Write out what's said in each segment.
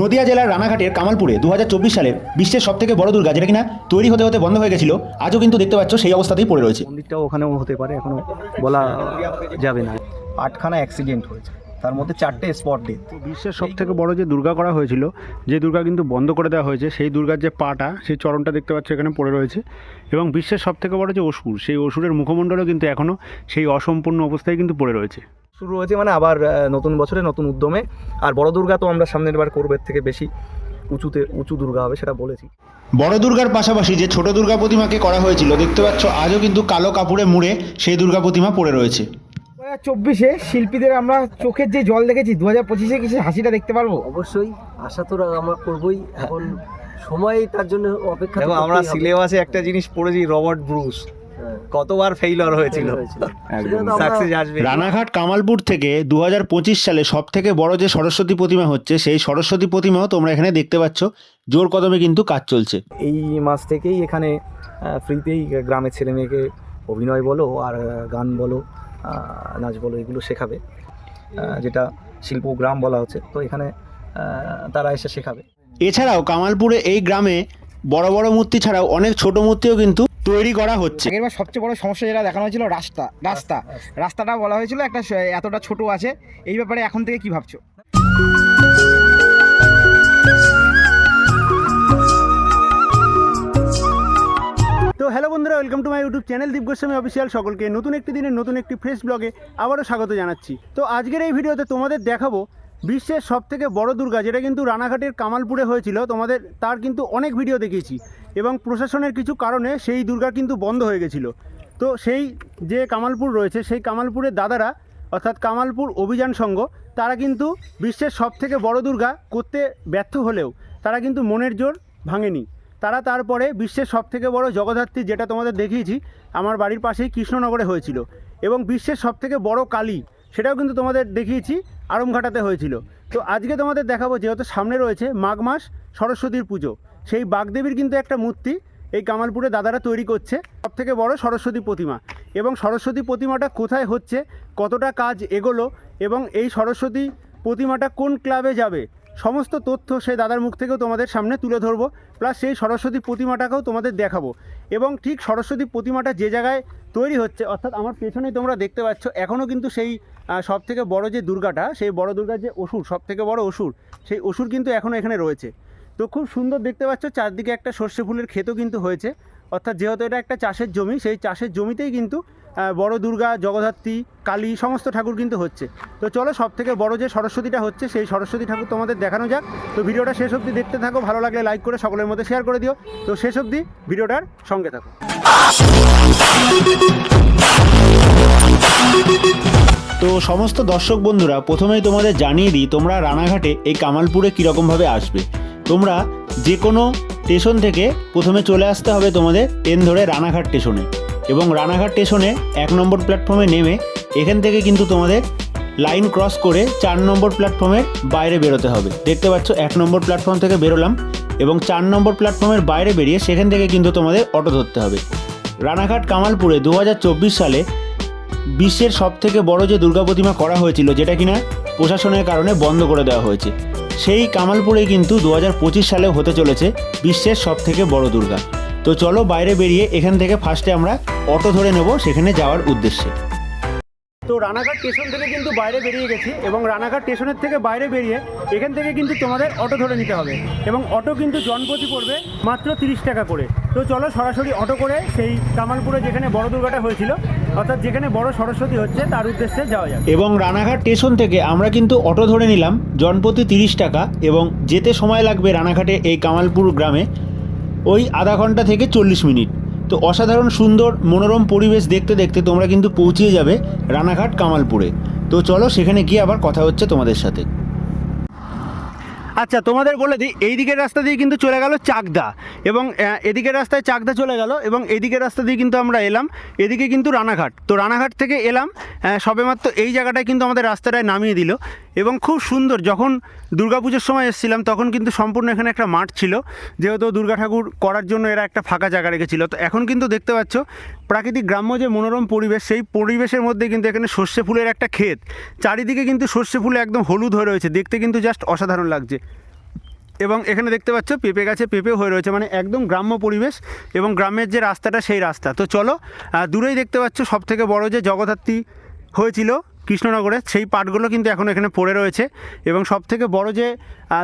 নদিয়া জেলার রানাঘাটের কামালপুরে দু সালের বিশ্বের সব থেকে বড় দুর্গা যেটা কিনা তৈরি হতে হতে বন্ধ হয়ে গেছিল আজও কিন্তু দেখতে পাচ্ছ সেই অবস্থাতেই পড়ে রয়েছে। মন্দিরটাও ওখানেও হতে পারে এখনও বলা যাবে না। আটখানা অ্যাক্সিডেন্ট হয়েছে তার মধ্যে চারটে স্পট ডেথ তো বিশ্বের সব থেকে বড় যে দুর্গা করা হয়েছিল যে দুর্গা কিন্তু বন্ধ করে দেওয়া হয়েছে সেই দুর্গার যে পাটা সেই চরণটা দেখতে পাচ্ছ এখানে পড়ে রয়েছে। এবং বিশ্বের সব থেকে বড় যে অসুর সেই অসুরের মুখমণ্ডলও কিন্তু এখনও সেই অসম্পূর্ণ অবস্থায় কিন্তু পড়ে রয়েছে। শুরু হয়েছে মানে আবার নতুন বছরে নতুন উদ্যমে। আর বড় দুর্গা তো আমরা সামনের বার করব এর থেকে বেশি উঁচুতে উঁচু দুর্গা হবে সেটা বলেছি। বড় দুর্গার পাশাপাশি যে ছোট দুর্গা প্রতিমাকে করা হয়েছিল দেখতে পাচ্ছ আজও কিন্তু কালো কাপড়ে মুড়ে সেই দুর্গা প্রতিমা পড়ে রয়েছে। দু হাজার চব্বিশে শিল্পীদের আমরা চোখের যে জল দেখেছি দু হাজার পঁচিশে কিছু হাসিটা দেখতে পারব? অবশ্যই আশা তো আমরা করবই। এখন সময় তার জন্য অপেক্ষা আমরা সিলেবাসে একটা জিনিস পড়েছি রবার্ট ব্রুস। কতবার ফেইলর হয়েছিল? হয়েছিল। সাকসেস আসবে। রানাঘাট কামালপুর থেকে দু হাজার পঁচিশ সালে সব থেকে বড় যে সরস্বতী প্রতিমা হচ্ছে সেই সরস্বতী প্রতিমাও তোমরা এখানে দেখতে পাচ্ছ। জোর কদমে কিন্তু কাজ চলছে। এই মাস থেকেই এখানে ফ্রিতেই গ্রামের ছেলে মেয়েকে অভিনয় বলো আর গান বলো নাচ বলো এগুলো শেখাবে যেটা শিল্প গ্রাম বলা হচ্ছে। তো এখানে তারা এসে শেখাবে। এছাড়াও কামালপুরে এই গ্রামে বড় বড় মূর্তি ছাড়াও অনেক ছোট মূর্তিও কিন্তু তৈরি করা হচ্ছে। এবার সবচেয়ে বড় সমস্যা যেটা দেখানো হয়েছিল রাস্তা রাস্তা। রাস্তাটা বলা হয়েছিল একটা এতটা ছোট আছে এই ব্যাপারে এখন থেকে কি ভাবছ? তো হ্যালো বন্ধুরা welcome to my YouTube channel Deep Goswami official. সকলকে নতুন একটি দিনের নতুন একটি ফ্রেশ ব্লগে আবারও স্বাগত জানাচ্ছি। তো আজকের এই ভিডিওতে তোমাদের দেখাবো বিশ্বের সব থেকে বড় দুর্গা, যেটা কিন্তু রানাঘাটের কামালপুরে হয়েছিল, তোমাদের তার কিন্তু অনেক ভিডিও দেখিয়েছি। এবং প্রশাসনের কিছু কারণে সেই দুর্গা কিন্তু বন্ধ হয়ে গেছিল। তো সেই যে কামালপুর রয়েছে, সেই কামালপুরের দাদারা, অর্থাৎ কামালপুর অভিযান সংঘ, তারা কিন্তু বিশ্বের সব থেকে বড় দুর্গা করতে ব্যর্থ হলেও তারা কিন্তু মনের জোর ভাঙেনি। তারা তারপরে বিশ্বের সব থেকে বড় জগদ্ধাত্রী, যেটা তোমাদের দেখিয়েছি, আমার বাড়ির পাশেই কৃষ্ণনগরে হয়েছিল। এবং বিশ্বের সব থেকে বড় কালী সেটাও কিন্তু তোমাদের দেখিয়েছি, আরমঘাটাতে হয়েছিল। তো আজকে তোমাদের দেখাবো যেহেতু সামনে রয়েছে মাঘ মাস, সরস্বতীর পুজো। সেই বাগদেবীর কিন্তু একটা মূর্তি, এই কামালপুরে দাদারা তৈরি করছে সব থেকে বড় সরস্বতী প্রতিমা। এবং সরস্বতী প্রতিমাটা কোথায় হচ্ছে, কতটা কাজ এগোলো, এবং এই সরস্বতী প্রতিমাটা কোন ক্লাবে যাবে, সমস্ত তথ্য সেই দাদার মুখ থেকেও তোমাদের সামনে তুলে ধরবো, প্লাস সেই সরস্বতী প্রতিমাটাকেও তোমাদের দেখাবো। এবং ঠিক সরস্বতী প্রতিমাটা যে জায়গায় তৈরি হচ্ছে, অর্থাৎ আমার পেছনেই তোমরা দেখতে পাচ্ছ, এখনও কিন্তু সেই সব থেকে বড় যে দুর্গাটা, সেই বড় দুর্গার যে অসুর সব থেকে বড় অসুর, সেই অসুর কিন্তু এখনও এখানে রয়েছে। তো খুব সুন্দর দেখতে পাচ্ছ, চারদিকে একটা সর্ষে ফুলের ক্ষেতও কিন্তু হয়েছে। অর্থাৎ যেহেতু এটা একটা চাষের জমি, সেই চাষের জমিতেই কিন্তু বড় দুর্গা, জগদ্ধাত্রী, কালী সমস্ত ঠাকুর কিন্তু হচ্ছে। তো চলো সব থেকে বড় যে সরস্বতীটা হচ্ছে, সেই সরস্বতী ঠাকুর তোমাদের দেখানো যাক। তো ভিডিওটা শেষ অবধি দেখতে থাকো, ভালো লাগলে লাইক করে সকলের মধ্যে শেয়ার করে দিও। তো শেষ অবধি ভিডিওটার সঙ্গে থাকো। তো সমস্ত দর্শক বন্ধুরা, প্রথমেই তোমাদের জানিয়ে দিই, তোমরা রানাঘাটে এই কামালপুরে কীরকমভাবে আসবে। তোমরা যে কোনো স্টেশন থেকে প্রথমে চলে আসতে হবে তোমাদের ট্রেন ধরে রানাঘাট স্টেশনে। এবং রানাঘাট স্টেশনে এক নম্বর প্ল্যাটফর্মে নেমে এখান থেকে কিন্তু তোমাদের লাইন ক্রস করে চার নম্বর প্ল্যাটফর্মের বাইরে বেরোতে হবে। দেখতে পাচ্ছ, এক নম্বর প্ল্যাটফর্ম থেকে বেরোলাম এবং চার নম্বর প্ল্যাটফর্মের বাইরে বেরিয়ে সেখান থেকে কিন্তু তোমাদের অটো ধরতে হবে। রানাঘাট কামালপুরে দু হাজার চব্বিশ সালে বিশ্বের সব থেকে বড় যে দুর্গা প্রতিমা করা হয়েছিল, যেটা কিনা প্রশাসনের কারণে বন্ধ করে দেওয়া হয়েছে। সেই কামালপুরেই কিন্তু দু হাজার পঁচিশ সালে হতে চলেছে বিশ্বের সব থেকে বড় দুর্গা। তো চলো বাইরে বেরিয়ে এখান থেকে ফার্স্টে আমরা অটো ধরে নেব, সেখানে যাওয়ার উদ্দেশ্যে। তো রানাঘাট স্টেশন থেকে কিন্তু বাইরে বেরিয়ে গেছি এবং রানাঘাট স্টেশনের থেকে বাইরে বেরিয়ে এখান থেকে কিন্তু তোমাদের অটো ধরে নিতে হবে। এবং অটো কিন্তু জনপ্রতি পড়বে মাত্র তিরিশ টাকা করে। তো চলো সরাসরি অটো করে সেই কামালপুরে যেখানে বড় দুর্গাটা হয়েছিল, অর্থাৎ যেখানে বড় সরস্বতী হচ্ছে, তার উদ্দেশ্যে যাওয়া যাবে এবং রানাঘাট স্টেশন থেকে আমরা কিন্তু অটো ধরে নিলাম জনপ্রতি তিরিশ টাকা এবং যেতে সময় লাগবে রানাঘাটে এই কামালপুর গ্রামে, ওই আধা ঘণ্টা থেকে চল্লিশ মিনিট। তো অসাধারণ সুন্দর মনোরম পরিবেশ দেখতে দেখতে তোমরা কিন্তু পৌঁছিয়ে যাবে রানাঘাট কামালপুরে। তো চলো সেখানে গিয়ে আবার কথা হচ্ছে তোমাদের সাথে। আচ্ছা তোমাদের বলে দিই এই দিকের রাস্তা দিয়ে কিন্তু চলে গেল চাকদা এবং এদিকের রাস্তায় চাকদা চলে গেল এবং এদিকের রাস্তা দিয়ে কিন্তু আমরা এলাম। এদিকে কিন্তু রানাঘাট। তো রানাঘাট থেকে এলাম সবেমাত্র এই জায়গাটায় কিন্তু আমাদের রাস্তাটায় নামিয়ে দিল। এবং খুব সুন্দর, যখন দুর্গাপুজোর সময় এসেছিলাম, তখন কিন্তু সম্পূর্ণ এখানে একটা মাঠ ছিল। যেহেতু দুর্গা ঠাকুর করার জন্য এরা একটা ফাঁকা জায়গা রেখেছিল। তো এখন কিন্তু দেখতে পাচ্ছ, প্রাকৃতিক গ্রাম্য যে মনোরম পরিবেশ, সেই পরিবেশের মধ্যে কিন্তু এখানে সর্ষে ফুলের একটা ক্ষেত। চারিদিকে কিন্তু সর্ষে ফুলে একদম হলুদ হয়ে রয়েছে। দেখতে কিন্তু জাস্ট অসাধারণ লাগছে। এবং এখানে দেখতে পাচ্ছ, পেঁপে গাছে পেঁপে হয়ে রয়েছে। মানে একদম গ্রাম্য পরিবেশ এবং গ্রামের যে রাস্তাটা, সেই রাস্তা। তো চলো দূরেই দেখতে পাচ্ছ সব থেকে বড় যে জগদ্ধাত্রী হয়েছিল কৃষ্ণনগরে সেই পাটগুলো কিন্তু এখন এখানে পড়ে রয়েছে এবং সব থেকে বড় যে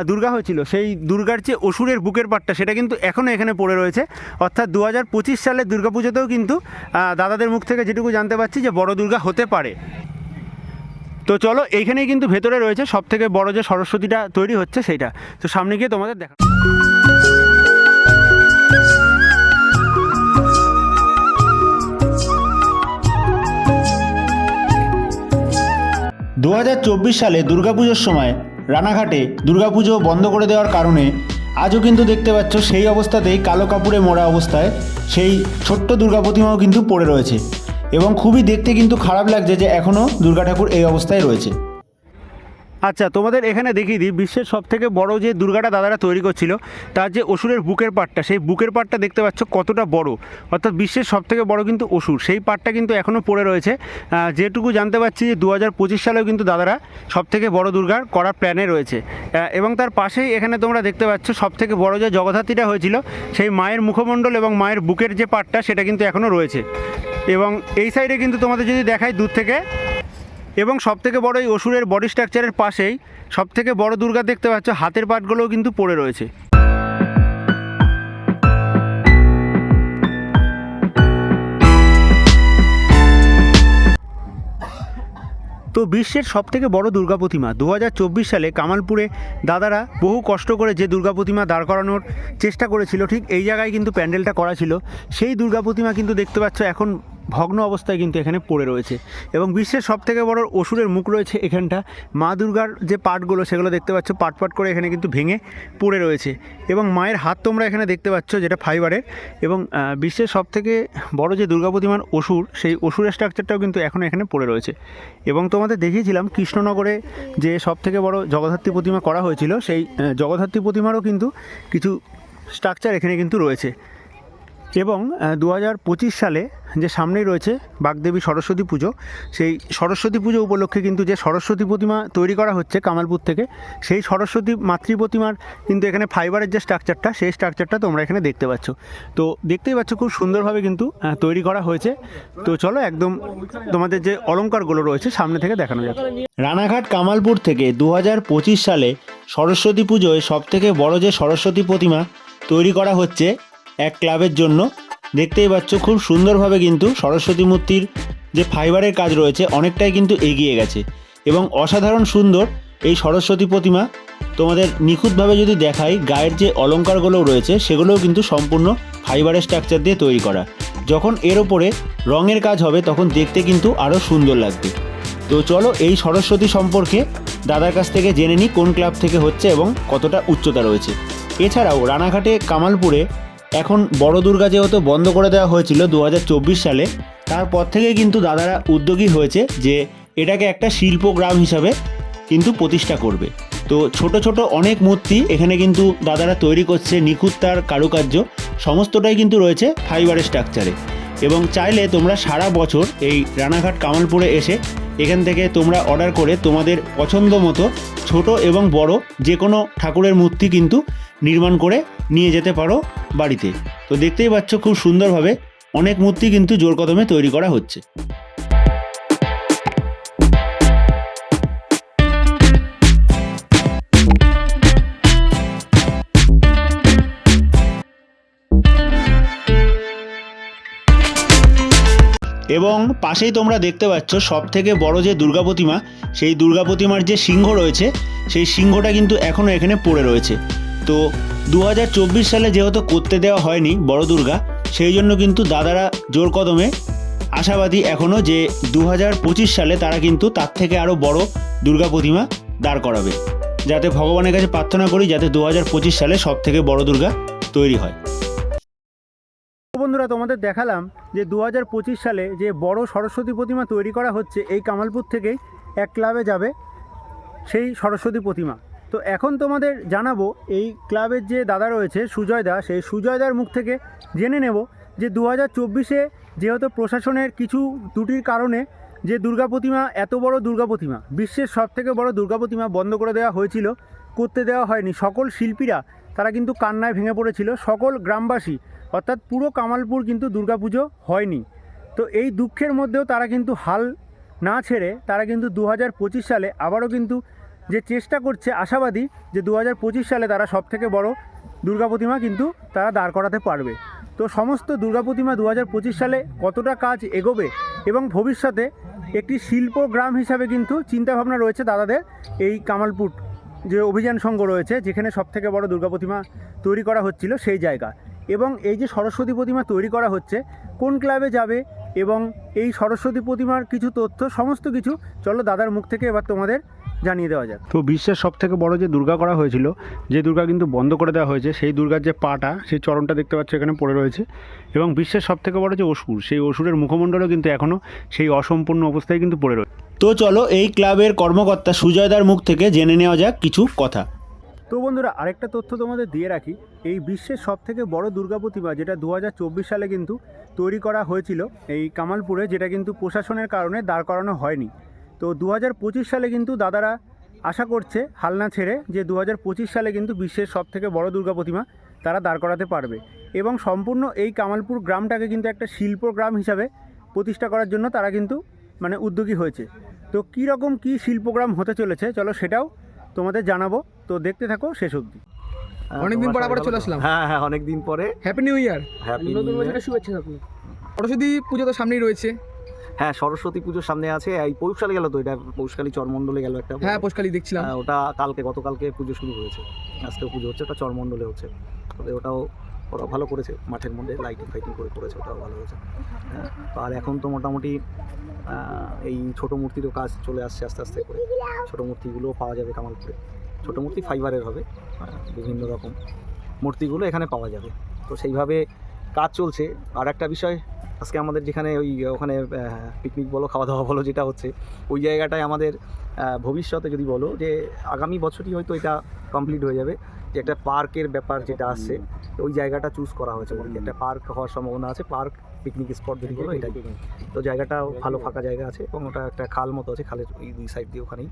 দুর্গা হয়েছিল, সেই দুর্গার যে অসুরের বুকের পাটটা, সেটা কিন্তু এখনও এখানে পড়ে রয়েছে। অর্থাৎ দু হাজার পঁচিশ সালের দুর্গাপুজোতেও কিন্তু দাদাদের মুখ থেকে যেটুকু জানতে পারছি যে বড় দুর্গা হতে পারে। তো চলো, এইখানেই কিন্তু ভেতরে রয়েছে সব থেকে বড় যে সরস্বতীটা তৈরি হচ্ছে, সেইটা। তো সামনে গিয়ে তোমাদের দেখা দু হাজার চব্বিশ সালে দুর্গাপুজোর সময় রানাঘাটে দুর্গাপুজো বন্ধ করে দেওয়ার কারণে আজও কিন্তু দেখতে পাচ্ছ সেই অবস্থাতেই কালো কাপড়ে মোড়া অবস্থায় সেই ছোট্ট দুর্গা প্রতিমাও কিন্তু পড়ে রয়েছে। এবং খুবই দেখতে কিন্তু খারাপ লাগছে যে এখনও দুর্গা ঠাকুর এই অবস্থায় রয়েছে। আচ্ছা তোমাদের এখানে দেখিয়ে দিই, বিশ্বের সব থেকে বড় যে দুর্গাটা দাদারা তৈরি করছিল, তার যে অসুরের বুকের পাটটা, সেই বুকের পাটটা দেখতে পাচ্ছ কতটা বড়। অর্থাৎ বিশ্বের সব থেকে বড় কিন্তু অসুর, সেই পাটটা কিন্তু এখনও পড়ে রয়েছে। যেটুকু জানতে পারছি যে দু হাজার পঁচিশ সালেও কিন্তু দাদারা সব থেকে বড় দুর্গার করার প্ল্যানে রয়েছে। এবং তার পাশেই এখানে তোমরা দেখতে পাচ্ছ সব থেকে বড় যে জগদ্ধাত্রীটা হয়েছিল, সেই মায়ের মুখমণ্ডল এবং মায়ের বুকের যে পাটটা, সেটা কিন্তু এখনও রয়েছে। এবং এই সাইডে কিন্তু তোমাদের যদি দেখায় দূর থেকে এবং সব থেকে বড় এই অসুরের বডি স্ট্রাকচারের পাশেই সব থেকে বড় দুর্গা দেখতে পাচ্ছ, হাতের পাটগুলোও কিন্তু পড়ে রয়েছে। তো বিশ্বের সব থেকে বড় দুর্গা প্রতিমা। দু হাজার চব্বিশ সালে কামালপুরে দাদারা বহু কষ্ট করে যে দুর্গা প্রতিমা দাঁড় করানোর চেষ্টা করেছিল, ঠিক এই জায়গায় কিন্তু প্যান্ডেলটা করা ছিল। সেই দুর্গা প্রতিমা কিন্তু দেখতে পাচ্ছ এখন ভগ্ন অবস্থায় কিন্তু এখানে পড়ে রয়েছে। এবং বিশ্বের সব থেকে বড় অসুরের মুখ রয়েছে এখানটা। মা দুর্গার যে পাটগুলো, সেগুলো দেখতে পাচ্ছ পাট পাট করে এখানে কিন্তু ভেঙে পড়ে রয়েছে। এবং মায়ের হাত তোমরা এখানে দেখতে পাচ্ছ, যেটা ফাইবারের। এবং বিশ্বের সব থেকে বড় যে দুর্গা প্রতিমার অসুর, সেই অসুরের স্ট্রাকচারটাও কিন্তু এখনও এখানে পড়ে রয়েছে। এবং তোমাদের দেখিয়েছিলাম, কৃষ্ণনগরে যে সব থেকে বড় জগদ্ধাত্রী প্রতিমা করা হয়েছিল, সেই জগদ্ধাত্রী প্রতিমারও কিন্তু কিছু স্ট্রাকচার এখানে কিন্তু রয়েছে। এবং দু হাজার পঁচিশ সালে যে সামনেই রয়েছে বাগদেবী সরস্বতী পুজো, সেই সরস্বতী পুজো উপলক্ষে কিন্তু যে সরস্বতী প্রতিমা তৈরি করা হচ্ছে কামালপুর থেকে, সেই সরস্বতী মাতৃ প্রতিমার কিন্তু এখানে ফাইবারের যে স্ট্রাকচারটা, সেই স্ট্রাকচারটা তোমরা এখানে দেখতে পাচ্ছ। তো দেখতেই পাচ্ছ খুব সুন্দরভাবে কিন্তু তৈরি করা হয়েছে। তো চলো একদম তোমাদের যে অলংকারগুলো রয়েছে সামনে থেকে দেখানো যাবে রানাঘাট কামালপুর থেকে দু হাজার পঁচিশ সালে সরস্বতী পুজোয় সবথেকে বড় যে সরস্বতী প্রতিমা তৈরি করা হচ্ছে এক ক্লাবের জন্য। দেখতেই পাচ্ছ, খুব সুন্দরভাবে কিন্তু সরস্বতী মূর্তির যে ফাইবারের কাজ রয়েছে, অনেকটাই কিন্তু এগিয়ে গেছে। এবং অসাধারণ সুন্দর এই সরস্বতী প্রতিমা তোমাদের নিখুঁতভাবে যদি দেখাই, গায়ের যে অলংকারগুলো রয়েছে, সেগুলোও কিন্তু সম্পূর্ণ ফাইবারের স্ট্রাকচার দিয়ে তৈরি করা। যখন এর ওপরে রঙের কাজ হবে, তখন দেখতে কিন্তু আরও সুন্দর লাগবে। তো চলো, এই সরস্বতী সম্পর্কে দাদার কাছ থেকে জেনে নিই, কোন ক্লাব থেকে হচ্ছে এবং কতটা উচ্চতা রয়েছে। এছাড়াও রানাঘাটে কামালপুরে এখন বড় দুর্গা যেহেতু বন্ধ করে দেওয়া হয়েছিল দু হাজার চব্বিশ সালে, তারপর থেকে কিন্তু দাদারা উদ্যোগী হয়েছে যে এটাকে একটা শিল্পগ্রাম হিসাবে কিন্তু প্রতিষ্ঠা করবে। তো ছোট ছোট অনেক মূর্তি এখানে কিন্তু দাদারা তৈরি করছে, নিখুঁত তার কারুকার্য, সমস্তটাই কিন্তু রয়েছে ফাইবারের স্ট্রাকচারে এবং চাইলে তোমরা সারা বছর এই রানাঘাট কামালপুরে এসে এখান থেকে তোমরা অর্ডার করে তোমাদের পছন্দ মতো ছোট এবং বড় যে কোনো ঠাকুরের মূর্তি কিন্তু নির্মাণ করে নিয়ে যেতে পারো বাড়িতে। তো দেখতেই পাচ্ছ খুব সুন্দরভাবে অনেক মূর্তি কিন্তু জোর কদমে তৈরি করা হচ্ছে। এবং পাশেই তোমরা দেখতে পাচ্ছ সব থেকে বড় যে দুর্গা প্রতিমা, সেই দুর্গা প্রতিমার যে সিংহ রয়েছে, সেই সিংহটা কিন্তু এখনও এখানে পড়ে রয়েছে। তো দু হাজার চব্বিশ সালে যেহেতু করতে দেওয়া হয়নি বড় দুর্গা, সেই জন্য কিন্তু দাদারা জোর কদমে আশাবাদী এখনও যে দু হাজার পঁচিশ সালে তারা কিন্তু তার থেকে আরও বড় দুর্গা প্রতিমা দাঁড় করাবে। যাতে ভগবানের কাছে প্রার্থনা করি যাতে দু হাজার পঁচিশ সালে সব থেকে বড় দুর্গা তৈরি হয়। বন্ধুরা, তোমাদের দেখালাম যে দু হাজার পঁচিশ সালে যে বড় সরস্বতী প্রতিমা তৈরি করা হচ্ছে এই কামালপুর থেকেই এক ক্লাবে যাবে সেই সরস্বতী প্রতিমা। তো এখন তোমাদের জানাব এই ক্লাবের যে দাদা রয়েছে, সুজয় দা, সেই সুজয় দার মুখ থেকে জেনে নেব যে দু হাজার চব্বিশে যেহেতু প্রশাসনের কিছু ত্রুটির কারণে যে দুর্গা প্রতিমা, এত বড় দুর্গা প্রতিমা, বিশ্বের সব থেকে বড় দুর্গা প্রতিমা বন্ধ করে দেওয়া হয়েছিল, করতে দেওয়া হয়নি। সকল শিল্পীরা, তারা কিন্তু কান্নায় ভেঙে পড়েছিল। সকল গ্রামবাসী অর্থাৎ পুরো কামালপুর কিন্তু দুর্গাপুজো হয়নি। তো এই দুঃখের মধ্যেও তারা কিন্তু হাল না ছেড়ে তারা কিন্তু দু হাজার পঁচিশ সালে আবারও কিন্তু যে চেষ্টা করছে আশাবাদী যে দু হাজার পঁচিশ সালে তারা সব থেকে বড় দুর্গা প্রতিমা কিন্তু তারা দাঁড় করাতে পারবে। তো সমস্ত দুর্গা প্রতিমা দু হাজার পঁচিশ সালে কতটা কাজ এগোবে এবং ভবিষ্যতে একটি শিল্প গ্রাম হিসাবে কিন্তু চিন্তাভাবনা রয়েছে দাদাদের এই কামালপুর যে অভিযান সংঘ রয়েছে, যেখানে সব থেকে বড় দুর্গা প্রতিমা তৈরি করা হচ্ছিল সেই জায়গা। এবং এই যে সরস্বতী প্রতিমা তৈরি করা হচ্ছে কোন ক্লাবে যাবে এবং এই সরস্বতী প্রতিমার কিছু তথ্য সমস্ত কিছু চলো দাদার মুখ থেকে এবার তোমাদের জানিয়ে দেওয়া যাক। তো বিশ্বের সব থেকে বড় যে দুর্গা করা হয়েছিল যে দুর্গা কিন্তু বন্ধ করে দেওয়া হয়েছে সেই দুর্গার যে পাটা সেই চরণটা দেখতে পাচ্ছ এখানে পড়ে রয়েছে এবং বিশ্বের সব থেকে বড় যে অসুর সেই অসুরের মুখমণ্ডলও কিন্তু এখনও সেই অসম্পূর্ণ অবস্থায় কিন্তু পড়ে রয়েছে। তো চলো এই ক্লাবের কর্মকর্তা সুজয়দার মুখ থেকে জেনে নেওয়া যাক কিছু কথা। তো বন্ধুরা, আরেকটা তথ্য তোমাদের দিয়ে রাখি। এই বিশ্বের সব থেকে বড় দুর্গা প্রতিমা, যেটা দু হাজার চব্বিশ সালে কিন্তু তৈরি করা হয়েছিল, এই কামালপুরে, যেটা কিন্তু প্রশাসনের কারণে দাঁড় করানো হয়নি। তো দু হাজার পঁচিশ সালে কিন্তু দাদারা আশা করছে, হালনা ছেড়ে, যে দু হাজার পঁচিশ সালে কিন্তু বিশ্বের সব থেকে বড় দুর্গা প্রতিমা তারা দাঁড় করাতে পারবে। এবং সম্পূর্ণ এই কামালপুর গ্রামটাকে কিন্তু একটা শিল্প গ্রাম হিসাবে প্রতিষ্ঠা করার জন্য তারা কিন্তু মানে উদ্যোগী হয়েছে। তো কী রকম কী শিল্পগ্রাম হতে চলেছে, চলো সেটাও তোমাদের জানাব। তো দেখতে থাকো শেষ অবধি। অনেকদিন পর আবার চলে আসলাম। হ্যাঁ হ্যাঁ অনেকদিন পরে। হ্যাপি নিউ ইয়ার হ্যাপি নতুন বছরের শুভেচ্ছা আপনি সরস্বতী পুজো তো সামনেই রয়েছে। হ্যাঁ সরস্বতী পুজোর সামনে আছে। এই পৌষকালে গেল তো এটা পৌষকালী চরমণ্ডলে গেল একটা। হ্যাঁ পৌষকালী দেখছিলাম। হ্যাঁ, ওটা কালকে গতকালকে পুজো শুরু হয়েছে। আজকে পুজো হচ্ছে ওটা চরমণ্ডলে হচ্ছে। তবে ওটাও ওরা ভালো করেছে মাঠের মধ্যে লাইটিং ফাইটিং করে করেছে ওটাও ভালো হয়েছে। হ্যাঁ, আর এখন তো মোটামুটি এই ছোটো মূর্তিরও কাজ চলে আসছে আস্তে আস্তে করে। ছোটো মূর্তিগুলোও পাওয়া যাবে কামালপুরে। ছোটো মূর্তি ফাইবারের হবে বিভিন্ন রকম মূর্তিগুলো এখানে পাওয়া যাবে। তো সেইভাবে কাজ চলছে। আর একটা বিষয় আজকে আমাদের যেখানে ওই ওখানে পিকনিক বলো খাওয়া দাওয়া বলো যেটা হচ্ছে ওই জায়গাটায় আমাদের ভবিষ্যতে যদি বলো যে আগামী বছরই হয়তো এটা কমপ্লিট হয়ে যাবে। যে একটা পার্কের ব্যাপার যেটা আসছে ওই জায়গাটা চুজ করা হয়েছে বলি। একটা পার্ক হওয়ার সম্ভাবনা আছে পার্ক পিকনিক স্পট যদি বলো এটাই। তো জায়গাটাও ভালো ফাঁকা জায়গা আছে এবং ওটা একটা খাল মতো আছে খালের ওই দুই সাইড দিয়ে ওখানেই।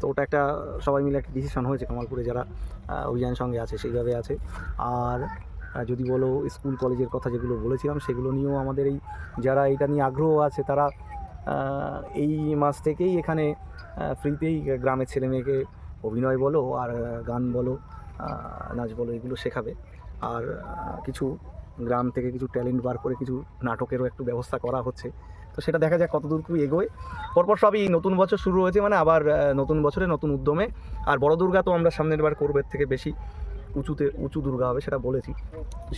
তো ওটা একটা সবাই মিলে একটা ডিসিশন হয়েছে কামালপুরে যারা আহ, অভিযান সঙ্গে আছে সেইভাবে আছে। আর যদি বলো স্কুল, কলেজের কথা যেগুলো বলেছিলাম, সেগুলো নিয়েও আমাদের এই যারা এটা নিয়ে আগ্রহ আছে, তারা এই মাস থেকেই এখানে ফ্রিতেই গ্রামের ছেলে মেয়েকে অভিনয় বলো আর গান বলো নাচ বলো, এগুলো শেখাবে। আর কিছু গ্রাম থেকে কিছু ট্যালেন্ট বার করে কিছু নাটকেরও একটু ব্যবস্থা করা হচ্ছে। তো সেটা দেখা যাক কতদূর কি এগোয়। পরপর সবই নতুন বছর শুরু হয়েছে মানে আবার নতুন বছরে নতুন উদ্যমে। আর বড় দুর্গা তো আমরা সামনের বার করবের থেকে বেশি। উঁচুতে উঁচু দুর্গা হবে সেটা বলেছি।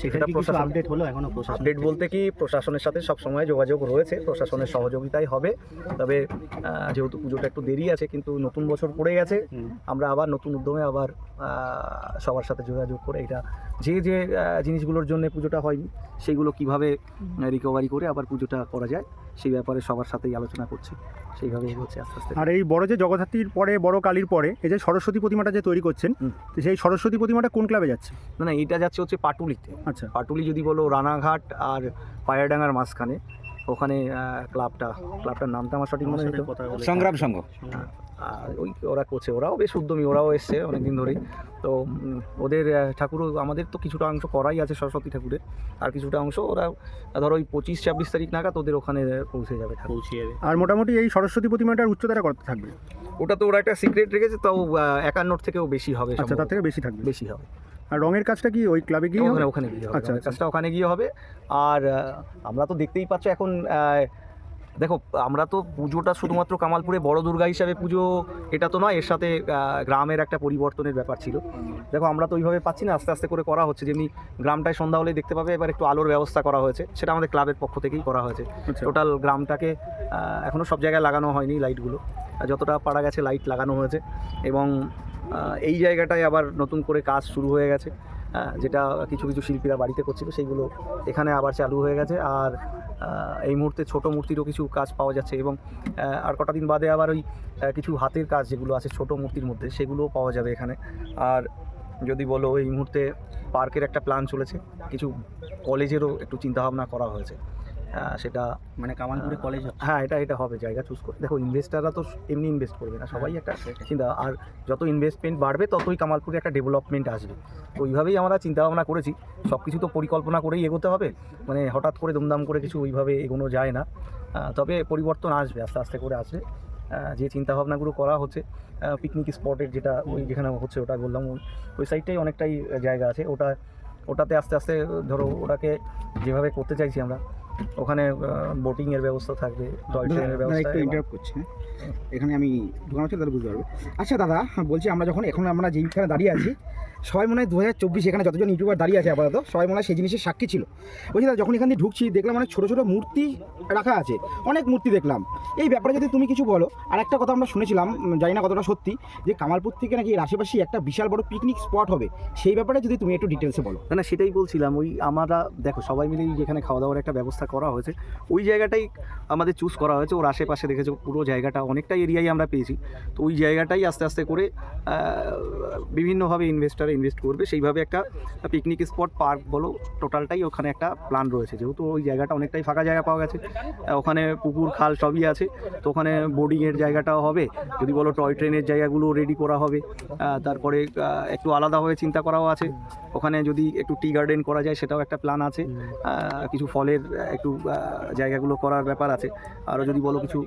সেটা প্রশাসন আপডেট হলো এখনও আপডেট বলতে কি প্রশাসনের সাথে সব সময় যোগাযোগ রয়েছে প্রশাসনের সহযোগিতাই হবে। তবে যেহেতু পুজোটা একটু দেরি আছে কিন্তু নতুন বছর পড়ে গেছে। আমরা আবার নতুন উদ্যমে আবার সবার সাথে যোগাযোগ করে এটা যে যে জিনিসগুলোর জন্য পুজোটা হয়নি সেইগুলো কীভাবে রিকভারি করে আবার পুজোটা করা যায় সেই ব্যাপারে সবার সাথেই আলোচনা করছি। সেইভাবে হচ্ছে আস্তে আস্তে। আর এই বড় যে জগদ্ধাত্রীর পরে বড় কালীর পরে এই যে সরস্বতী প্রতিমাটা যে তৈরি করছেন তো সেই সরস্বতী প্রতিমাটা কোন ক্লাবে যাচ্ছে? না না এটা যাচ্ছে হচ্ছে পাটুলিতে। আচ্ছা। পাটুলি যদি বলো রানাঘাট আর পায়াডাঙ্গার মাঝখানে ওখানে ক্লাবটা ক্লাবটার নামটা আমার সঠিক মনে। সংগ্রাম সংঘ। আর ওই ওরা করছে। ওরাও বেশ উদ্যমী ওরাও এসছে অনেকদিন ধরেই। তো ওদের ঠাকুরও আমাদের তো কিছুটা অংশ করাই আছে সরস্বতী ঠাকুরের। আর কিছুটা অংশ ওরা ধরো ওই পঁচিশ ছাব্বিশ তারিখ নাগাদ ওদের ওখানে পৌঁছে যাবে পৌঁছে যাবে। আর মোটামুটি এই সরস্বতী প্রতিমাটার উচ্চতাটা কত থাকবে? ওটা তো ওরা একটা সিক্রেট রেখেছে তাও একান্নর থেকেও বেশি হবে আচ্ছা তার থেকে বেশি থাকবে। বেশি হবে। আর রঙের কাজটা কি ওই ক্লাবে গিয়ে ওখানে ওখানে গিয়ে হবে আচ্ছা, আচ্ছা। কাজটা ওখানে গিয়ে হবে। আর আমরা তো দেখতেই পাচ্ছ এখন দেখো আমরা তো পুজোটা শুধুমাত্র কামালপুরে বড় দুর্গা হিসাবে পুজো এটা তো নয় এর সাথে গ্রামের একটা পরিবর্তনের ব্যাপার ছিল। দেখো আমরা তো ওইভাবে পাচ্ছি না আস্তে আস্তে করে করা হচ্ছে। যেমনি গ্রামটায় সন্ধ্যা হলেই দেখতে পাবে এবার একটু আলোর ব্যবস্থা করা হয়েছে সেটা আমাদের ক্লাবের পক্ষ থেকেই করা হয়েছে। আচ্ছা। টোটাল গ্রামটাকে এখনও সব জায়গায় লাগানো হয়নি লাইটগুলো যতটা পারা গেছে লাইট লাগানো হয়েছে। এবং এই জায়গাটায় আবার নতুন করে কাজ শুরু হয়ে গেছে। যেটা কিছু কিছু শিল্পীরা বাড়িতে করছিল, সেইগুলো এখানে আবার চালু হয়ে গেছে। আর এই মুহূর্তে ছোট মূর্তিরও কিছু কাজ পাওয়া যাচ্ছে এবং আর কটা দিন বাদে আবার ওই কিছু হাতের কাজ যেগুলো আছে ছোট মূর্তির মধ্যে, সেগুলোও পাওয়া যাবে এখানে। আর যদি বলো, এই মুহূর্তে পার্কের একটা প্ল্যান চলেছে। কিছু কলেজেরও একটু চিন্তাভাবনা করা হয়েছে। সেটা মানে কামালপুরে কলেজ হ্যাঁ এটা এটা হবে জায়গা চুজ করে। দেখো ইনভেস্টাররা তো এমনি ইনভেস্ট করবে না সবাই একটা চিন্তা আর যত ইনভেস্টমেন্ট বাড়বে ততই কামালপুরে একটা ডেভেলপমেন্ট আসবে। তো ওইভাবেই আমরা চিন্তা ভাবনা করেছি। সব কিছু তো পরিকল্পনা করেই এগোতে হবে। মানে হঠাৎ করে দুমদাম করে কিছু ওইভাবে এগোনো যায় না। তবে পরিবর্তন আসবে আস্তে আস্তে করে আসবে। যে চিন্তাভাবনাগুলো করা হচ্ছে পিকনিক স্পটের যেটা ওই যেখানে হচ্ছে ওটা বললাম ওই সাইডটাই অনেকটাই জায়গা আছে। ওটা ওটাতে আস্তে আস্তে ধরো ওটাকে যেভাবে করতে চাইছি আমরা ওখানে বোটিংয়ের ব্যবস্থা থাকবে টয় ট্রেনের ব্যবস্থা একটু ইন্টারাপ্ট করছি হ্যাঁ? এখানে আমি দোকান হচ্ছে তাহলে বুঝতে পারবে। আচ্ছা দাদা বলছি আমরা যখন এখন আমরা যেইখানে দাঁড়িয়ে আছি সবাই মনে হয় দু হাজার চব্বিশ এখানে যতজন ইউটিউবার দাঁড়িয়ে আছে আপাতত সবাই মনে হয় সেই জিনিসের সাক্ষী ছিল। বলছি দাদা যখন এখান দিয়ে ঢুকছি দেখলাম অনেক ছোটো ছোটো মূর্তি রাখা আছে অনেক মূর্তি দেখলাম। এই ব্যাপারে যদি তুমি কিছু বলো আর একটা কথা আমরা শুনেছিলাম জানি না কতটা সত্যি যে কামালপুর থেকে নাকি এর আশেপাশে একটা বিশাল বড় পিকনিক স্পট হবে সেই ব্যাপারে যদি তুমি একটু ডিটেলসে বলো। না না সেটাই বলছিলাম ওই আমরা দেখো সবাই মিলে যেখানে খাওয়া দাওয়ার একটা ব্যবস্থা করা হয়েছে। ওই জায়গাটাই আমাদের চুজ করা হয়েছে। ওর আশেপাশে দেখেছ পুরো জায়গাটা অনেকটা এরিয়াই আমরা পেয়েছি। তো ওই জায়গাটাই আস্তে আস্তে করে বিভিন্নভাবে ইনভেস্টার ইনভেস্ট করবে। সেইভাবে একটা পিকনিক স্পট পার্ক বলো টোটালটাই ওখানে একটা প্ল্যান রয়েছে। যেহেতু ওই জায়গাটা অনেকটাই ফাঁকা জায়গা পাওয়া গেছে। ওখানে পুকুর খাল সবই আছে। তো ওখানে বোর্ডিংয়ের জায়গাটাও হবে। যদি বলো টয় ট্রেনের জায়গাগুলো রেডি করা হবে। তারপরে একটু আলাদাভাবে চিন্তা করাও আছে। ওখানে যদি একটু টি গার্ডেন করা যায় সেটাও একটা প্ল্যান আছে। কিছু ফলের একটু জায়গাগুলো করার ব্যাপার আছে। আরও যদি বলো কিছু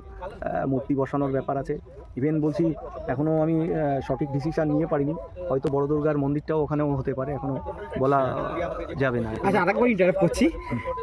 মূর্তি বসানোর ব্যাপার আছে। ইভেন বলছি এখনও আমি সঠিক ডিসিশন নিয়ে পারিনি। হয়তো বড় দুর্গার মন্দিরটাও ওখানেও হতে পারে এখনও বলা যাবে না। আচ্ছা আরেকবার ইন্টারাপ্ট করছি।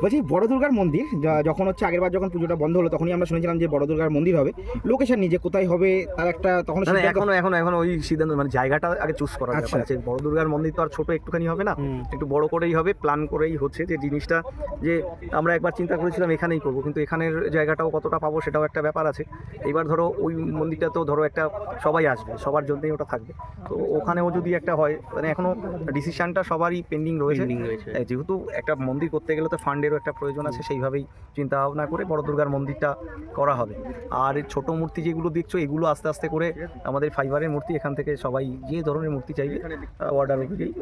বলছি বড় দুর্গার মন্দির য- যখন হচ্ছে আগেরবার যখন পুজোটা বন্ধ হলো তখনই আমরা শুনেছিলাম যে বড় দুর্গার মন্দির হবে। লোকেশন নিজে কোথায় হবে তার একটা তখন এখনও এখনও এখনও ওই সিদ্ধান্ত মানে জায়গাটা আগে চুজ করা আচ্ছা। ব্যাপার আছে বড় দুর্গার মন্দির তো আর ছোট একটুখানি হবে না একটু বড় করেই হবে প্ল্যান করেই হচ্ছে যে জিনিসটা যে আমরা একবার চিন্তা করেছিলাম এখানেই করব কিন্তু এখানের জায়গাটাও কতটা পাবো সেটাও একটা ব্যাপার আছে। এবার ধরো ওই মন্দিরটা তো ধরো একটা সবাই আসবে সবার জন্যই ওটা থাকবে। তো ওখানেও যদি একটা হয় মানে এখনও ডিসিশনটা সবারই পেন্ডিং রয়েছে। যেহেতু একটা মন্দির করতে গেলে তো ফান্ডেরও একটা প্রয়োজন আছে সেইভাবেই চিন্তা ভাবনা করে বড় দুর্গার মন্দিরটা করা হবে। আর ছোট মূর্তি যেগুলো দেখছ এগুলো আস্তে আস্তে করে আমাদের ফাইবারের মূর্তি এখান থেকে সবাই যে ধরনের মূর্তি চাইবে অর্ডার অনুযায়ী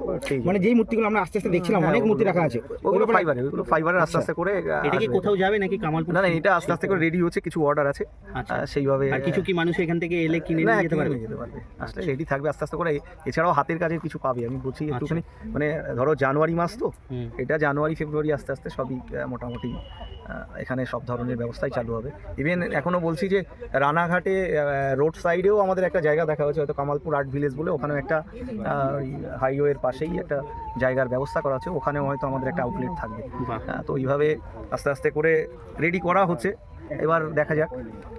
মানে যেই মূর্তিগুলো আমরা আস্তে আস্তে দেখছিলাম হ্যাঁ, অনেক মূর্তি রাখা আছে। ওগুলো ফাইবারে ওগুলো ফাইবারের আস্তে আস্তে করে এটা কি কোথাও যাবে নাকি কামালপুর না না এটা আস্তে আস্তে করে রেডি হচ্ছে কিছু অর্ডার আছে। আচ্ছা। সেইভাবে আর কিছু কি মানুষ এখান থেকে এলে কিনে নিয়ে যেতে পারবে? যেতে পারবে। আসলে রেডি থাকবে আস্তে আস্তে করে। এছাড়াও হাতের কাজের কিছু পাবে। আমি বলছি একটুখানি। মানে ধরো জানুয়ারি মাস তো। এটা জানুয়ারি ফেব্রুয়ারি আস্তে আস্তে সবই মোটামুটি এখানে সব ধরনের ব্যবস্থাই চালু হবে। ইভেন এখনও বলছি যে রানাঘাটে রোড সাইডেও আমাদের একটা জায়গা দেখা হয়েছে। হয়তো কামালপুর আর্ট ভিলেজ বলে ওখানেও একটা হাইওয়ের পাশেই একটা জায়গার ব্যবস্থা করা আছে। ওখানেও হয়তো আমাদের একটা আউটলেট থাকবে। তো এইভাবে আস্তে আস্তে করে রেডি করা হচ্ছে। এবার দেখা যাক।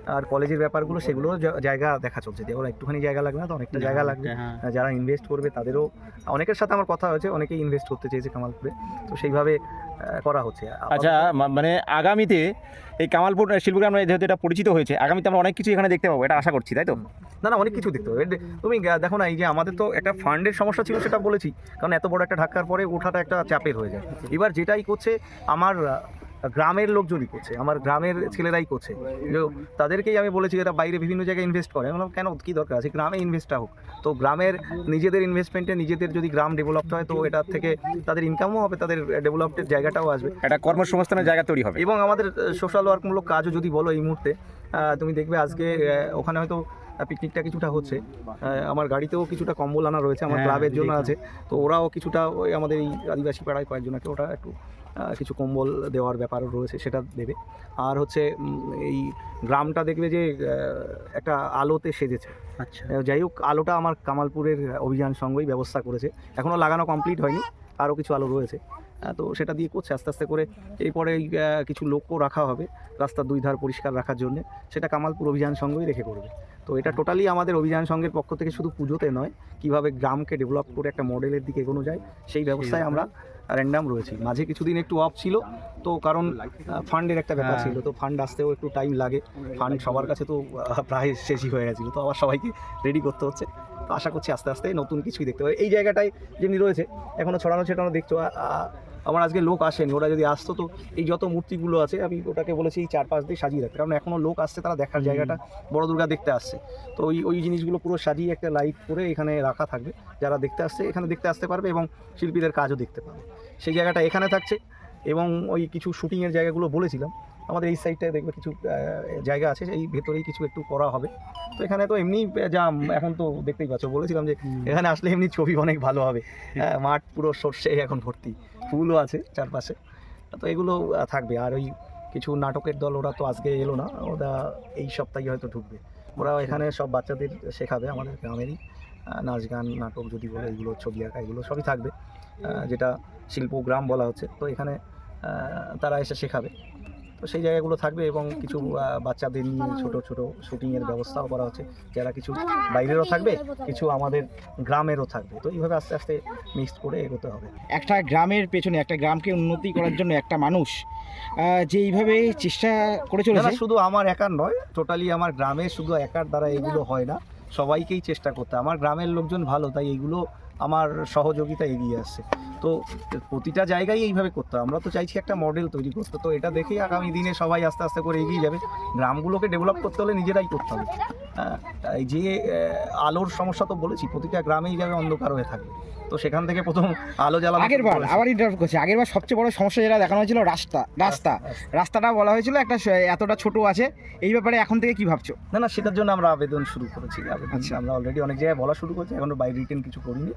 আর কলেজের ব্যাপারগুলো সেগুলো জায়গা দেখা চলছে। যে ওরা একটুখানি জায়গা লাগবে না তো অনেকটা জায়গা লাগবে। হ্যাঁ। যারা ইনভেস্ট করবে তাদেরও অনেকের সাথে আমার কথা হয়েছে অনেকেই ইনভেস্ট করতে চেয়েছে কামালপুরে। তো সেইভাবে করা হচ্ছে। আচ্ছা মানে আগামীতে এই কামালপুর শিল্পগ্রাম যেহেতু এটা পরিচিত হয়েছে। আগামীতে আমরা অনেক কিছু এখানে দেখতে পাবো এটা আশা করছি তাই তো? না না অনেক কিছু দেখতে এর- তুমি দেখো না এই যে আমাদের তো একটা ফান্ডের সমস্যা ছিল সেটা বলেছি। কারণ এত বড় একটা ধাক্কার পরে ওঠাটা একটা চাপের হয়ে যায়। এবার যেটাই করছে আমার গ্রামের লোকজনই করছে আমার গ্রামের ছেলেরাই করছে যে তাদেরকেই আমি বলেছি এরা বাইরে বিভিন্ন জায়গায় ইনভেস্ট করে। বললাম কেন? কী দরকার আছে? গ্রামে ইনভেস্টটা হোক। তো গ্রামের নিজেদের ইনভেস্টমেন্টে নিজেদের যদি গ্রাম ডেভেলপড হয় তো এটার থেকে তাদের ইনকামও হবে তাদের ডেভেলপডের জায়গাটাও আসবে। একটা কর্মসংস্থানের জায়গা তৈরি হবে। এবং আমাদের সোশ্যাল ওয়ার্কমূলক কাজও যদি বলো এই মুহূর্তে তুমি দেখবে আজকে ওখানে হয়তো পিকনিকটা কিছুটা হচ্ছে। আমার গাড়িতেও কিছুটা কম্বল আনা রয়েছে আমার হ্যাঁ, ক্লাবের জন্য আছে। তো ওরাও কিছুটা ওই আমাদের এই আদিবাসী পাড়ায় কয়েকজনকে ওটা একটু কিছু কম্বল দেওয়ার ব্যাপারও রয়েছে সেটা দেবে। আর হচ্ছে এই গ্রামটা দেখবে যে একটা আলোতে সেজেছে। আচ্ছা। যাই হোক আলোটা আমার কামালপুরের অভিযান সঙ্গেই ব্যবস্থা করেছে। এখনও লাগানো কমপ্লিট হয়নি আরও কিছু আলো রয়েছে। তো সেটা দিয়ে করছে আস্তে আস্তে করে এরপরে কিছু লোকও রাখা হবে রাস্তার দুই ধার পরিষ্কার রাখার জন্য। সেটা কামালপুর অভিযান সঙ্গেই রেখে করবে। তো এটা টোটালি আমাদের অভিযান সঙ্গের পক্ষ থেকে শুধু পুজোতে নয় কীভাবে গ্রামকে ডেভেলপ করে একটা মডেলের দিকে এগোনো যায় সেই ব্যবস্থায় আমরা র্যান্ডাম রয়েছে। মাঝে কিছুদিন একটু অফ ছিল তো কারণ ফান্ডের একটা ব্যাপার ছিল তো ফান্ড আসতেও একটু টাইম লাগে। ফান্ড সবার কাছে তো প্রায় শেষই হয়ে গেছিল তো আবার সবাইকে রেডি করতে হচ্ছে। তো আশা করছি আস্তে আস্তে নতুন কিছুই দেখতে পাবে। এই জায়গাটায় যেমনি রয়েছে এখনও ছড়ানো ছেটানো দেখছ আমার আজকে লোক আসেনি ওরা যদি আসতো তো এই যত মূর্তিগুলো আছে আমি ওটাকে বলেছি এই চার পাঁচ দিয়ে সাজিয়ে রাখতে। কারণ এখনও লোক আসছে তারা দেখার জায়গাটা বড় দুর্গা দেখতে আসছে। তো ওই ওই জিনিসগুলো পুরো সাজিয়ে একটা লাইট করে এখানে রাখা থাকবে। যারা দেখতে আসছে এখানে দেখতে আসতে পারবে এবং শিল্পীদের কাজও দেখতে পাবে। সেই জায়গাটা এখানে থাকছে এবং ওই কিছু শুটিংয়ের জায়গাগুলো বলেছিলাম। আমাদের এই সাইডটায় দেখবে কিছু জায়গা আছে এই ভেতরেই কিছু একটু করা হবে। তো এখানে তো এমনি যা এখন তো দেখতেই পাচ্ছ বলেছিলাম যে এখানে আসলে এমনি ছবি অনেক ভালো হবে। হ্যাঁ মাঠ পুরো সর্ষে এখন ভর্তি। ফুলও আছে চারপাশে। তো এগুলো থাকবে। আর ওই কিছু নাটকের দল ওরা তো আজকে এলো না, ওরা এই সপ্তাহে হয়তো ঢুকবে। ওরা এখানে সব বাচ্চাদের শেখাবে আমাদের গ্রামেরই নাচ গান, নাটক যদি বলে এগুলো, ছবি আঁকা এগুলো সবই থাকবে। যেটা শিল্প গ্রাম বলা হচ্ছে। তো এখানে তারা এসে শেখাবে। তো সেই জায়গাগুলো থাকবে এবং কিছু বাচ্চাদের নিয়ে ছোট ছোটো শুটিংয়ের ব্যবস্থাও করা হচ্ছে। যারা কিছু বাইরেরও থাকবে কিছু আমাদের গ্রামেরও থাকবে। তো এইভাবে আস্তে আস্তে মিক্সড করে এগোতে হবে। একটা গ্রামের পেছনে একটা গ্রামকে উন্নতি করার জন্য একটা মানুষ যে এইভাবে চেষ্টা করে চলেছে। শুধু আমার একার নয় টোটালি আমার গ্রামে শুধু একার দ্বারা এগুলো হয় না। সবাইকেই চেষ্টা করতে হয়। আমার গ্রামের লোকজন ভালো তাই এগুলো আমার সহযোগিতা এগিয়ে আসছে। তো প্রতিটা জায়গায় এইভাবে করতে হবে আমরা তো চাইছি একটা মডেল তৈরি করতে। তো এটা দেখেই আগামী দিনে সবাই আস্তে আস্তে করে এগিয়ে যাবে। গ্রামগুলোকে ডেভেলপ করতে হলে নিজেরাই করতে হবে। হ্যাঁ এই যে আলোর সমস্যা তো বলেছি প্রতিটা গ্রামেই যাবে অন্ধকার হয়ে থাকে। তো সেখান থেকে প্রথম আলো জ্বালানো আগের বার। আবার ইন্টারাপ্ট করছি। আগের বার সবচেয়ে বড় সমস্যা যেটা দেখানো হয়েছিল রাস্তা রাস্তা। রাস্তাটা বলা হয়েছিল একটা এতটা ছোট আছে। এই ব্যাপারে এখন থেকে কি ভাবছ? না না সেটার জন্য আমরা আবেদন শুরু করেছি। আবেদন আচ্ছা। আমরা অলরেডি অনেক জায়গায় বলা শুরু করেছি। এখনও বাই রিটেন কিছু করিনি।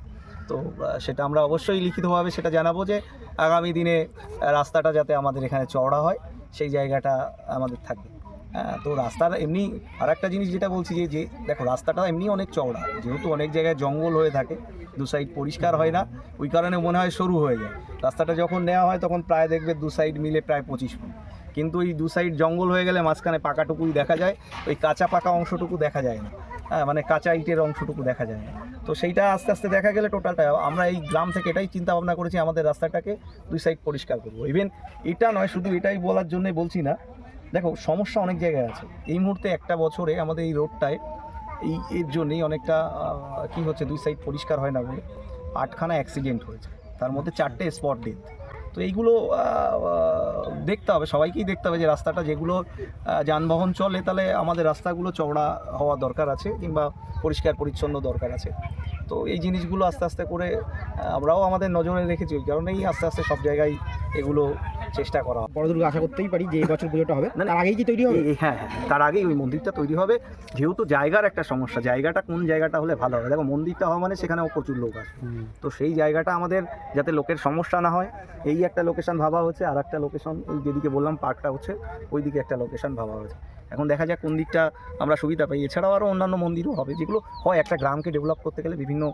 তো সেটা আমরা অবশ্যই লিখিতভাবে সেটা জানাব যে আগামী দিনে রাস্তাটা যাতে আমাদের এখানে চওড়া হয়, সেই জায়গাটা আমাদের থাকবে। তো রাস্তার এমনি আর একটা জিনিস যেটা বলছি যে যে দেখো রাস্তাটা এমনি অনেক চওড়া, যেহেতু অনেক জায়গায় জঙ্গল হয়ে থাকে, দু সাইড পরিষ্কার হয় না, ওই কারণে মনে হয় সরু হয়ে যায়। রাস্তাটা যখন নেওয়া হয় তখন প্রায় দেখবে দু সাইড মিলে প্রায় পঁচিশ ফুট। কিন্তু ওই দু সাইড জঙ্গল হয়ে গেলে মাঝখানে পাকাটুকুই দেখা যায়, ওই কাঁচা পাকা অংশটুকু দেখা যায় না। হ্যাঁ মানে কাঁচা ইটের অংশটুকু দেখা যায়। না তো সেইটা আস্তে আস্তে দেখা গেলে টোটালটা আমরা এই গ্রাম থেকে এটাই চিন্তা ভাবনা করেছি, আমাদের রাস্তাটাকে দুই সাইড পরিষ্কার করব। ইভেন এটা নয়, শুধু এটাই বলার জন্যই বলছি না। দেখো, সমস্যা অনেক জায়গায় আছে। এই মুহূর্তে একটা বছরে আমাদের এই রোডটায় এই, এর জন্যই অনেকটা কি হচ্ছে, দুই সাইড পরিষ্কার হয় না বলে আটখানা অ্যাক্সিডেন্ট হয়েছে। তার মধ্যে চারটে স্পট ডেথ তো এইগুলো দেখতে হবে, সবাইকেই দেখতে হবে যে রাস্তাটা যেগুলো যানবাহন চলে তাহলে আমাদের রাস্তাগুলো চওড়া হওয়া দরকার আছে কিংবা পরিষ্কার পরিচ্ছন্ন দরকার আছে। তো এই জিনিসগুলো আস্তে আস্তে করে আমরাও আমাদের নজরে রেখেছি ওই কারণেই আস্তে আস্তে সব জায়গায় এগুলো চেষ্টা করা বড় দুর্গা আশা করতেই পারি যে এই বছর পুজোটা হবে। না। তার আগেই কি তৈরি হবে? হ্যাঁ হ্যাঁ হ্যাঁ, তার আগেই ওই মন্দিরটা তৈরি হবে। যেহেতু জায়গার একটা সমস্যা জায়গাটা কোন জায়গাটা হলে ভালো হবে? দেখো মন্দিরটা হওয়া মানে সেখানেও প্রচুর লোক আছে তো সেই জায়গাটা আমাদের যাতে লোকের সমস্যা না হয় এই একটা লোকেশন ভাবা হচ্ছে আর একটা লোকেশন ওই যেদিকে বললাম পার্কটা হচ্ছে ওইদিকে একটা লোকেশন ভাবা হচ্ছে এখন দেখা যাক কোন দিকটা আমরা সুবিধা পাই। এছাড়াও আরও অন্যান্য মন্দিরও হবে যেগুলো হয় একটা গ্রামকে ডেভেলপ করতে গেলে বিভিন্ন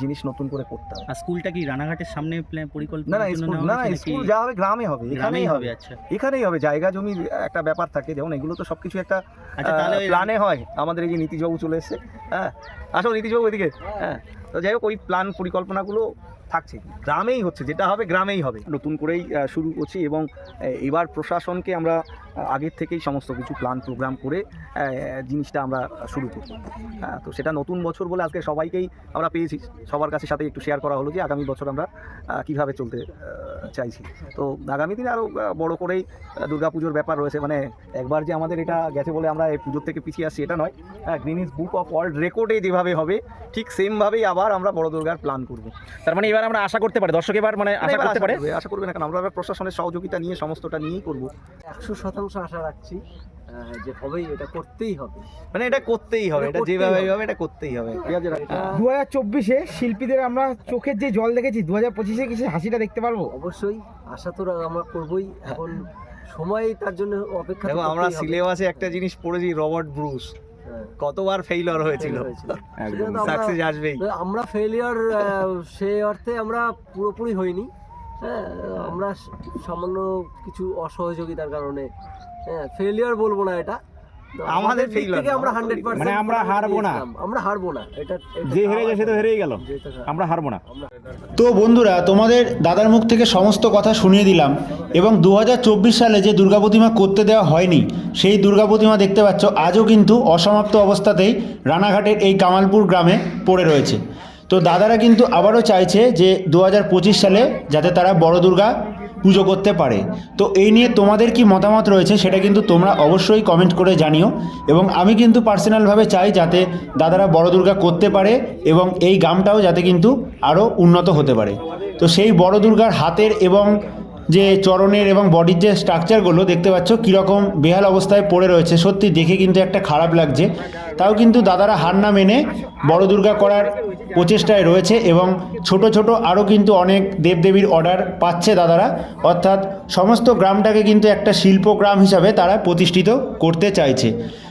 জিনিস নতুন করে করতে হবে। আর স্কুলটা কি রানাঘাটের সামনে পরিকল্পনা না স্কুল না না স্কুল যা হবে গ্রামে হবে এখানেই হবে। আচ্ছা। এখানেই হবে জায়গা জমির একটা ব্যাপার থাকে যেমন এগুলো তো সব কিছু একটা আচ্ছা প্ল্যানে হয়। আমাদের এই যে নীতিশবাবু চলে এসছে হ্যাঁ আসো নীতিশবাবু এদিকে হ্যাঁ তো যাই হোক ওই প্ল্যান পরিকল্পনাগুলো থাকছে। গ্রামেই হচ্ছে যেটা হবে গ্রামেই হবে। নতুন করেই শুরু করছি এবং এবার প্রশাসনকে আমরা আগের থেকেই সমস্ত কিছু প্ল্যান প্রোগ্রাম করে জিনিসটা আমরা শুরু করব হ্যাঁ তো সেটা নতুন বছর বলে আজকে সবাইকেই আমরা পেয়েছি। সবার কাছে সাথে একটু শেয়ার করা হলো যে আগামী বছর আমরা কীভাবে চলতে চাইছি। তো আগামী দিনে আরও বড় করেই দুর্গা পুজোর ব্যাপার রয়েছে। মানে একবার যে আমাদের এটা গেছে বলে আমরা এই পুজোর থেকে পিছিয়ে আসছি এটা নয়। হ্যাঁ গ্রিনিস বুক অফ ওয়ার্ল্ড রেকর্ডে যেভাবে হবে ঠিক সেমভাবেই আবার আমরা বড় দুর্গার প্ল্যান করব। তার মানে এবার আমরা আশা করতে পারি দর্শক এবার মানে আশা করতে পারে? আশা করবে না কারণ আমরা প্রশাসনের সহযোগিতা নিয়ে সমস্তটা নিয়েই করব। একশো শতাংশ আশা রাখছি যে হবেই এটা করতেই হবে। মানে এটা করতেই হবে এটা যেভাবে হবে। এটা করতেই হবে। দু হাজার চব্বিশে শিল্পীদের আমরা চোখের যে জল দেখেছি দু হাজার পঁচিশে কি হাসিটা দেখতে পারব? অবশ্যই আশা তো আমরা করবই। এখন সময় তার জন্য অপেক্ষা দেখো আমরা সিলেবাসে একটা জিনিস পড়েছি রবার্ট ব্রুস। হ্যাঁ, কতবার ফেইলর হয়েছিল। হয়েছিল। একদম সেটা তো আমরা- সাকসেস আসবেই। আমরা ফেলিয়ার সে অর্থে আমরা পুরোপুরি হইনি। হ্যাঁ আমরা সামান্য কিছু অসহযোগিতার কারণে হ্যাঁ ফেলিয়ার বলব না এটা। আমাদের থেকে আমরা আমাদের হান্ড্রেড মানে আমরা হারবো না। আমরা হারবো না। এটা যে হেরে সে তো হেরেই গেল। আমরা হারবো না। তো বন্ধুরা তোমাদের দাদার মুখ থেকে সমস্ত কথা শুনিয়ে দিলাম এবং দু হাজার চব্বিশ সালে যে দুর্গা প্রতিমা করতে দেওয়া হয়নি সেই দুর্গা প্রতিমা দেখতে পাচ্ছ আজও কিন্তু অসমাপ্ত অবস্থাতেই রানাঘাটের এই কামালপুর গ্রামে পড়ে রয়েছে। তো দাদারা কিন্তু আবারও চাইছে যে দু হাজার পঁচিশ সালে যাতে তারা বড় দুর্গা পুজো করতে পারে। তো এই নিয়ে তোমাদের কি মতামত রয়েছে সেটা কিন্তু তোমরা অবশ্যই কমেন্ট করে জানিও। এবং আমি কিন্তু পার্সোনালভাবে চাই যাতে দাদারা বড় দুর্গা করতে পারে এবং এই গামটাও যাতে কিন্তু আরও উন্নত হতে পারে। তো সেই বড় দুর্গার হাতের এবং যে চরণের এবং বডির যে স্ট্রাকচারগুলো দেখতে পাচ্ছ, কীরকম বেহাল অবস্থায় পড়ে রয়েছে, সত্যি দেখে কিন্তু একটা খারাপ লাগছে। তাও কিন্তু দাদারা হার না মেনে বড় দুর্গা করার প্রচেষ্টায় রয়েছে এবং ছোট ছোট আরও কিন্তু অনেক দেবদেবীর অর্ডার পাচ্ছে দাদারা। অর্থাৎ সমস্ত গ্রামটাকে কিন্তু একটা শিল্প গ্রাম হিসাবে তারা প্রতিষ্ঠিত করতে চাইছে।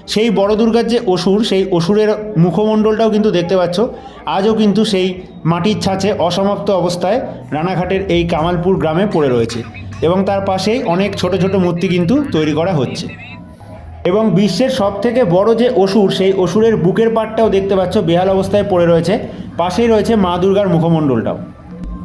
সেই বড় দুর্গার যে অসুর, সেই অসুরের মুখমণ্ডলটাও কিন্তু দেখতে পাচ্ছ। আজও কিন্তু সেই মাটির ছাঁচে অসমাপ্ত অবস্থায় রানাঘাটের এই কামালপুর গ্রামে পড়ে রয়েছে এবং তার পাশেই অনেক ছোট ছোট মূর্তি কিন্তু তৈরি করা হচ্ছে। এবং বিশ্বের সব থেকে বড় যে অসুর, সেই অসুরের বুকের পাটটাও দেখতে পাচ্ছ, বেহাল অবস্থায় পড়ে রয়েছে। পাশেই রয়েছে মা দুর্গার মুখমণ্ডলটাও।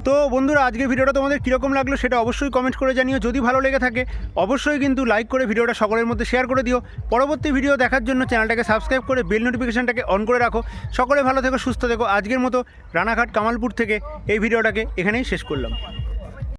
তো বন্ধুরা আজকে ভিডিওটা তোমাদের কীরকম লাগল সেটা অবশ্যই কমেন্ট করে জানিও। যদি ভালো লেগে থাকে, অবশ্যই কিন্তু লাইক করে ভিডিওটা সকলের মধ্যে শেয়ার করে দিও। পরবর্তী ভিডিও দেখার জন্য চ্যানেলটাকে সাবস্ক্রাইব করে বেল নোটিফিকেশানটাকে অন করে রাখো। সকলে ভালো থেকো, সুস্থ থেকো। আজকের মতো রানাঘাট কামালপুর থেকে এই ভিডিওটাকে এখানেই শেষ করলাম।